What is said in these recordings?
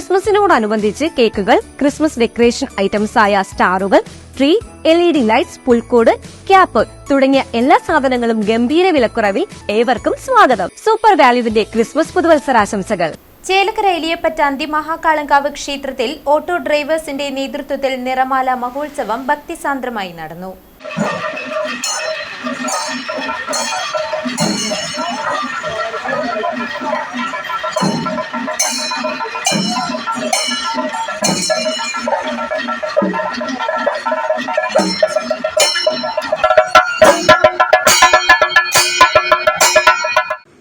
ക്രിസ്മസിനോടനുബന്ധിച്ച് കേക്കുകൾ Christmas decoration items ആയ സ്റ്റാറുകൾ tree L E D lights പുൽക്കൂട് ക്യാപ്പ് തുടങ്ങിയ എല്ലാ സാധനങ്ങളും ഗംഭീര വിലക്കുറവിൽ ഏവർക്കും സ്വാഗതം. സൂപ്പർ വാല്യുവിന്റെ ക്രിസ്മസ് പുതുവത്സരാശംസകൾ. ചേലക്കര എലിയപ്പറ്റ അന്തിമഹാകാളങ്കാവ് ക്ഷേത്രത്തിൽ ഓട്ടോ ഡ്രൈവേഴ്സിന്റെ നേതൃത്വത്തിൽ നിറമാല മഹോത്സവം ഭക്തിസാന്ദ്രമായി നടന്നു.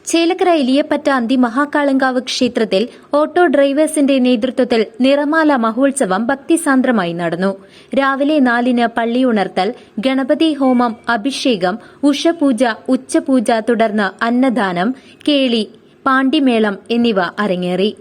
ചേലക്കര എലിയപ്പറ്റ അന്തിമഹാകാളങ്കാവ് ക്ഷേത്രത്തിൽ ഓട്ടോ ഡ്രൈവേഴ്സിന്റെ നേതൃത്വത്തിൽ നിറമാല മഹോത്സവം ഭക്തിസാന്ദ്രമായി നടന്നു. രാവിലെ നാലിന് പള്ളിയുണർത്തൽ ഗണപതി ഹോമം അഭിഷേകം ഉഷപൂജ ഉച്ചപൂജ തുടർന്ന് അന്നദാനം കേളി പാണ്ടിമേളം എന്നിവ അരങ്ങേറി.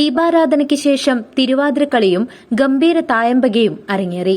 ദീപാരാധനയ്ക്ക് ശേഷം തിരുവാതിരക്കളിയും ഗംഭീര തായമ്പകയും അരങ്ങേറി.